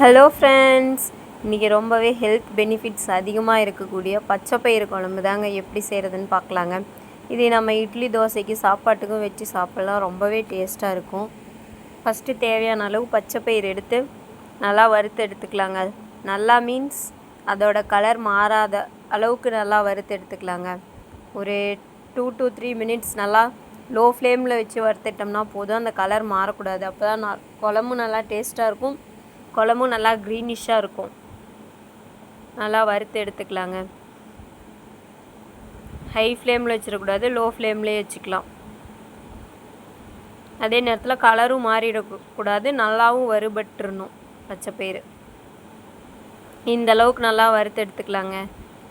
Hello friends இன்றைக்கி ரொம்பவே health benefits அதிகமாக இருக்கக்கூடிய பச்சைப்பயிறு குழம்பு தாங்க எப்படி செய்கிறதுன்னு பார்க்கலாங்க. இதை நம்ம இட்லி தோசைக்கு சாப்பாட்டுக்கும் வச்சு சாப்பிட்லாம். ரொம்பவே டேஸ்ட்டாக இருக்கும். ஃபஸ்ட்டு தேவையான அளவு பச்சைப்பயிறு எடுத்து நல்லா வறுத்து எடுத்துக்கலாங்க. நல்லா மீன்ஸ் அதோட கலர் மாறாத அளவுக்கு நல்லா வறுத்து எடுத்துக்கலாங்க. ஒரு டூ டு த்ரீ மினிட்ஸ் நல்லா லோ ஃப்ளேமில் வச்சு வறுத்துட்டோம்னா போதும். அந்த கலர் மாறக்கூடாது. அப்போ தான் நான் குழம்பும் நல்லா டேஸ்ட்டாக இருக்கும். குழம்பும் நல்லா க்ரீனிஷாக இருக்கும். நல்லா வறுத்து எடுத்துக்கலாங்க. ஹை ஃப்ளேமில் வச்சிடக்கூடாது லோ ஃப்ளேம்லேயே வச்சுக்கலாம். அதே நேரத்தில் கலரும் மாறிடக்கூடாது நல்லாவும் வறுபட்டுறணும் பச்சைப்பயிறு இந்த அளவுக்கு நல்லா வறுத்து எடுத்துக்கலாங்க.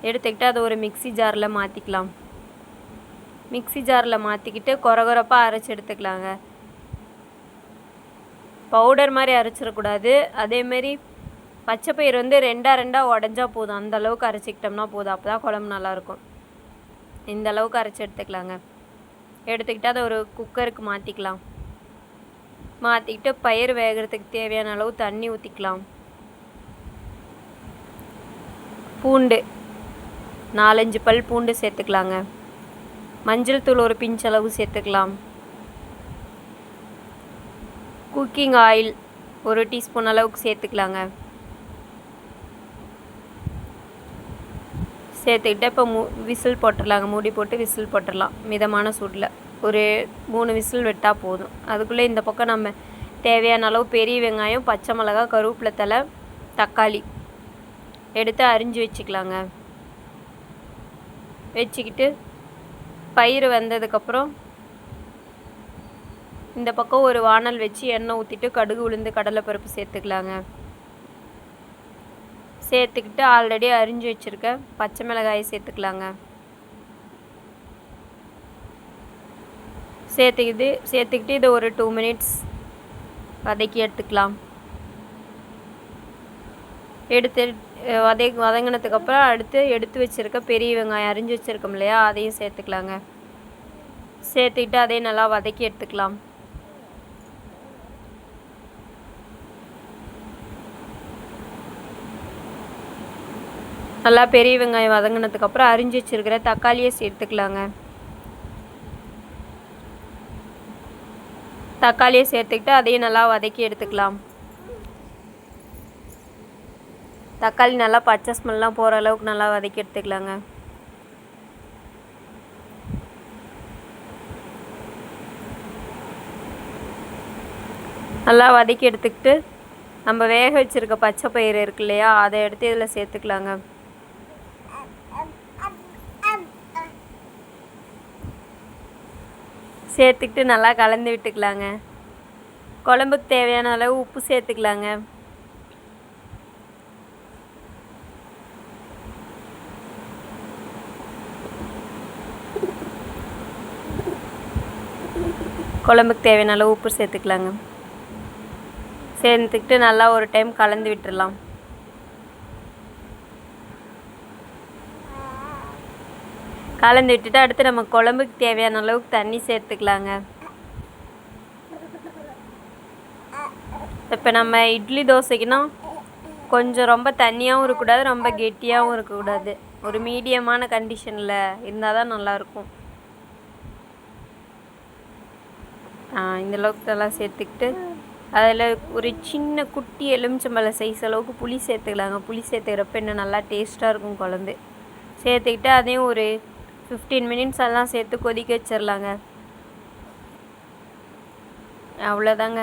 எடுத்துக்கிட்டு அதை ஒரு மிக்ஸி ஜாரில் மாற்றிக்கலாம் மிக்ஸி ஜாரில் மாற்றிக்கிட்டு கொரகொரப்பாக அரைச்சி எடுத்துக்கலாங்க. பவுடர் மாதிரி அரைச்சிடக்கூடாது. அதேமாரி பச்சை பயிர் வந்து ரெண்டாக ரெண்டாக உடஞ்சா போதும். அந்த அளவுக்கு அரைச்சிக்கிட்டோம்னா போதும். அப்போ தான் குழம்பு நல்லாயிருக்கும். இந்த அளவுக்கு அரைச்சி எடுத்துக்கலாங்க. எடுத்துக்கிட்டு அதை ஒரு குக்கருக்கு மாற்றிக்கலாம் மாற்றிக்கிட்டு பயிர் வேகிறதுக்கு தேவையான அளவு தண்ணி ஊற்றிக்கலாம் பூண்டு நாலஞ்சு பல் பூண்டு சேர்த்துக்கலாங்க. மஞ்சள் தூள் ஒரு பிஞ்ச் அளவு சேர்த்துக்கலாம். குக்கிங் ஆயில் ஒரு டீஸ்பூன் அளவுக்கு சேர்த்துக்கலாங்க. சேர்த்துக்கிட்டு இப்போ மூ விசில் போட்டுடலாங்க. மூடி போட்டு விசில் போட்டுடலாம். மிதமான சூடில். ஒரு மூணு விசில் விட்டால் போதும். அதுக்குள்ளே இந்த பக்கம் நம்ம தேவையான அளவு பெரிய வெங்காயம் பச்சை மிளகா கருவேப்பிலை தலை தக்காளி எடுத்து அரிஞ்சு வச்சுக்கலாங்க. வச்சுக்கிட்டு பயிர் வந்ததுக்கப்புறம் இந்த பக்கம் ஒரு வானல் வச்சு எண்ணெய் ஊற்றிட்டு கடுகு உளுந்து கடலைப்பருப்பு சேர்த்துக்கலாங்க. சேர்த்துக்கிட்டு ஆல்ரெடி அரிஞ்சு வச்சுருக்க பச்சை மிளகாயை சேர்த்துக்கலாங்க. சேர்த்துக்கிட்டு சேர்த்துக்கிட்டு இதை ஒரு டூ மினிட்ஸ் வதக்கி எடுத்துக்கலாம். எடுத்து வதை வதங்கினதுக்கப்புறம் அடுத்து எடுத்து வச்சுருக்க பெரிய வெங்காயம் அரிஞ்சு வச்சுருக்கோம் இல்லையா அதையும் சேர்த்துக்கலாங்க. சேர்த்துக்கிட்டு அதையும் நல்லா வதக்கி எடுத்துக்கலாம். நல்லா பெரிய வெங்காயம் வதங்கினதுக்கப்புறம் அரிஞ்சு வச்சுருக்கிற தக்காளியை சேர்த்துக்கலாங்க. தக்காளியை சேர்த்துக்கிட்டு அதையும் நல்லா வதக்கி எடுத்துக்கலாம். தக்காளி நல்லா பச்சை ஸ்மெல்லாம் போகிற அளவுக்கு நல்லா வதக்கி எடுத்துக்கலாங்க. நல்லா வதக்கி எடுத்துக்கிட்டு நம்ம வேக வச்சுருக்க பச்சை பயிறு இருக்கு இல்லையா அதை எடுத்து இதில் சேர்த்துக்கலாங்க. சேர்த்துக்கிட்டு நல்லா கலந்து விட்டுக்கலாங்க. குழம்புக்கு தேவையான அளவு உப்பு சேர்த்துக்கலாங்க. குழம்புக்கு தேவையான அளவு உப்பு சேர்த்துக்கலாங்க. சேர்த்துக்கிட்டு நல்லா ஒரு டைம் கலந்து விட்டுடலாம் கலந்து விட்டுட்டு அடுத்து நம்ம குழம்புக்கு தேவையான அளவுக்கு தண்ணி சேர்த்துக்கலாங்க. இப்போ நம்ம இட்லி தோசைக்குன்னா கொஞ்சம் ரொம்ப தண்ணியாகவும் இருக்கக்கூடாது ரொம்ப கெட்டியாகவும் இருக்கக்கூடாது. ஒரு மீடியமான கண்டிஷனில் இருந்தால் தான் நல்லாயிருக்கும். இந்த அளவுக்கு நல்லா சேர்த்துக்கிட்டு அதில் ஒரு சின்ன குட்டி எலுமிச்சம்பழம் சைஸ் அளவுக்கு புளி சேர்த்துக்கலாங்க. புளி சேர்த்துக்கிறப்ப இன்னும் நல்லா டேஸ்ட்டாக இருக்கும் குழம்பு. சேர்த்துக்கிட்டு அதையும் ஒரு ஃபிஃப்டீன் மினிட்ஸ் எல்லாம் சேர்த்து கொதிக்க வச்சிடலாங்க அவ்வளோதாங்க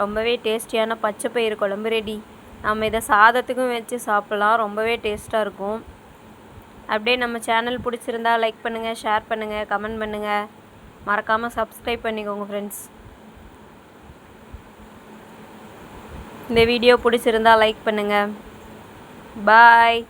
ரொம்பவே டேஸ்டியான பச்சை பயிறு குழம்பு ரெடி நம்ம இதை சாதத்துக்கும் வச்சு சாப்பிட்லாம். ரொம்பவே டேஸ்ட்டாக இருக்கும். அப்படியே நம்ம சேனல் பிடிச்சிருந்தா லைக் பண்ணுங்கள் ஷேர் பண்ணுங்கள் கமெண்ட் பண்ணுங்கள் மறக்காமல் சப்ஸ்கிரைப் பண்ணிக்கோங்க ஃப்ரெண்ட்ஸ் இந்த வீடியோ பிடிச்சிருந்தா லைக் பண்ணுங்கள் பாய்